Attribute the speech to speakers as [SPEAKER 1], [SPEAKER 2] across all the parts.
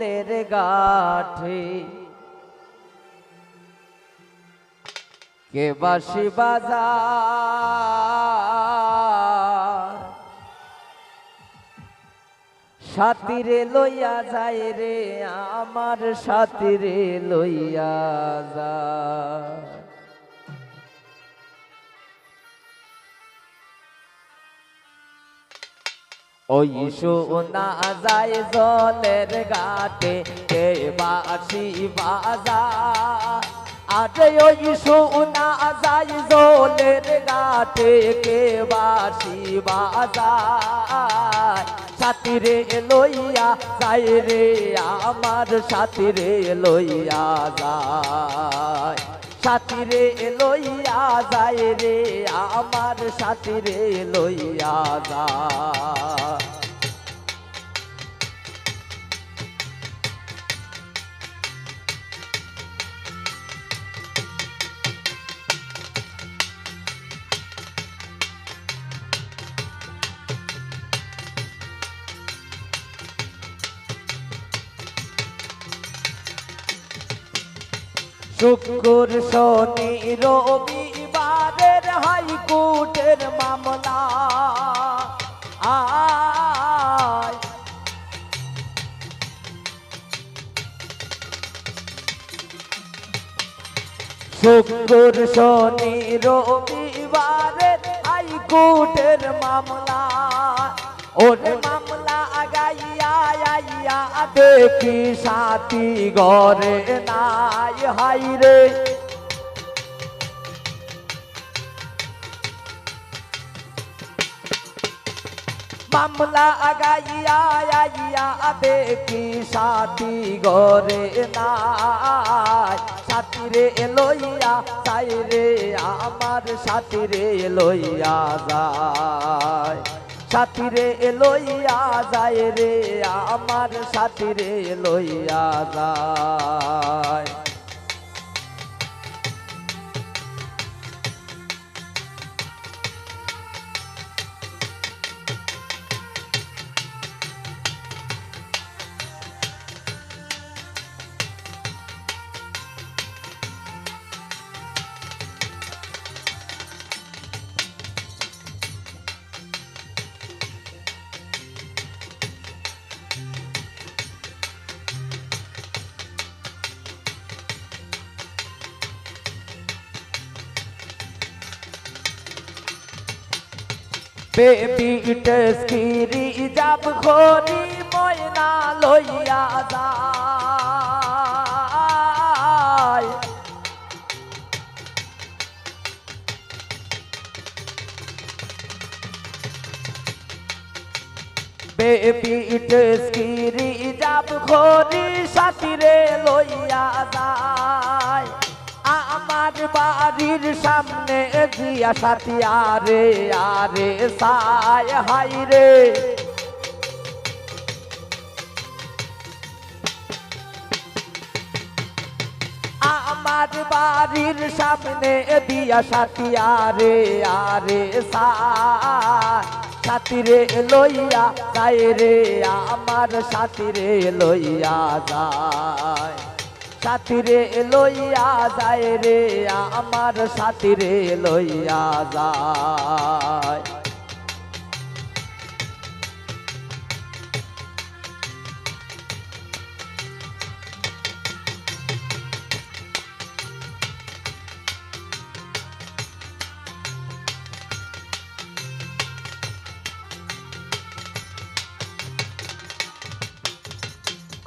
[SPEAKER 1] ফুলের গাঠে। কে বাসি বাজার সাতিরে লইয়া যায় রে আমার সাতিরে লইয়া যায়। ওই শোনা যায় জলের ঘাটে কে বাসি বাজার আরে ওই শোনা যায় জলের ঘাটে, কে বাসি বাজার সাথীরে লইয়া যায় রে, আমার সাথীরে লইয়া যায়। সাথীরে লইয়া যায় রে আমার সাথীরে লইয়া যায়। শুক্র শনি রবিবারের হাইকোর্টের মামলা। শুক্র শনি রবিবারের হাইকোর্টের মামলা। ওর মামলা আইয়া দেখি সাথী ঘরে নাই? হাই রে। মামলা আগাইয়া আইয়া দেখি সাথী ঘরে নাই। সাথী রে লইয়া যাই রে, আমার সাথী রে লইয়া যায়। সাথী এলোইয়া লইয়া যায় রে আমার সাথিরে এলোইয়া লইয়া যায়। বেবি টেস্কিরি যাব খরি ময়না লইয়া যায়। বেবি টেস্কিরি যাব খরি সাথীরে লইয়া যায়। আমার বাড়ির সামনে দিয়া সাথী আরে আরে সায় হাই রে। আমার বাড়ির সামনে দিয়া সাথী আরে আরে সায়। সাথী রে লইয়া যায় রে, আমার সাথী রে লইয়া যায়। সাথী রে লইয়া যায় রে আমার সাথিরে লইয়া যায়।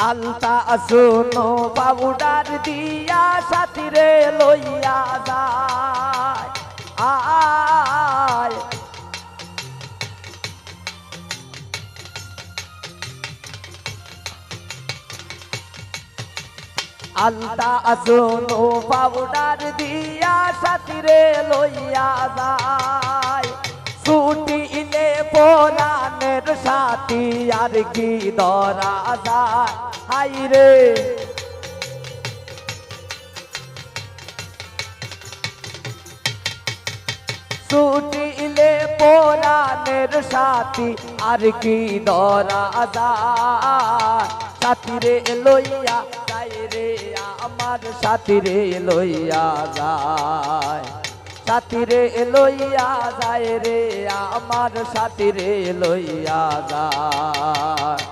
[SPEAKER 1] আলতা শুনো পাউডার দিয়া সাথীরে লইয়া যায়। আলতা শুনো পাউডার দিয়া সাথীরে লইয়া যায়। ছুটি ইলে পরাণের সাথী আর কি ধরা যায়? হাই রে। ছুটিলে পরাণের সাথী আর কি ধরা যায়? সাথীরে লইয়া যায় রে, আমার সাথীরে লইয়া যায়। সাথীরে লইয়া যায় রে, আমার সাথীরে লইয়া যায়।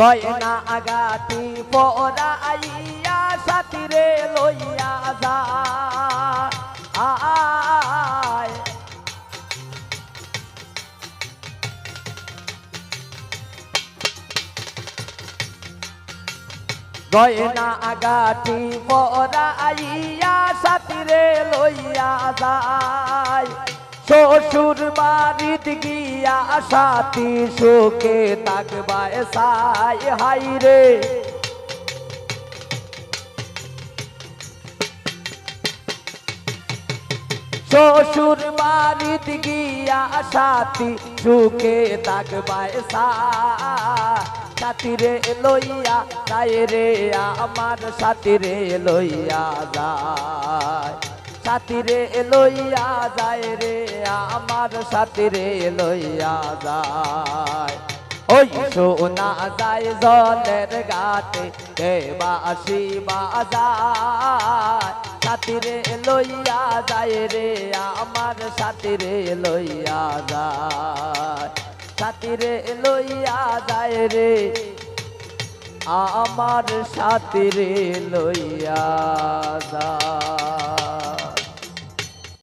[SPEAKER 1] গয়না আগাতি পরাইয়া সাথীরে লইয়া যায় গয়না আগাটি পরাইয়া সাথীরে লইয়া যায়। শ্বশুর বাড়িতে গিয়া সাথী শোকে তাকবায় সাই, হাই রে। শ্বশুর বাড়িতে গিয়া সাথী সুখে তাকবায় সাথী রে লইয়া যায় রে, আমার সাথী রে লইয়া যায়। সাথী রে লইয়া যায় রে, আমার সাথী রে লইয়া যায়। ওই সোনা যায় জলের গাতে কে বাসি বাজায়। সাথী রে লইয়া যায় রে, আমার সাথী রে লইয়া যায়। সাথী রে লইয়া যায় রে, আমার সাথী রে লইয়া যায়।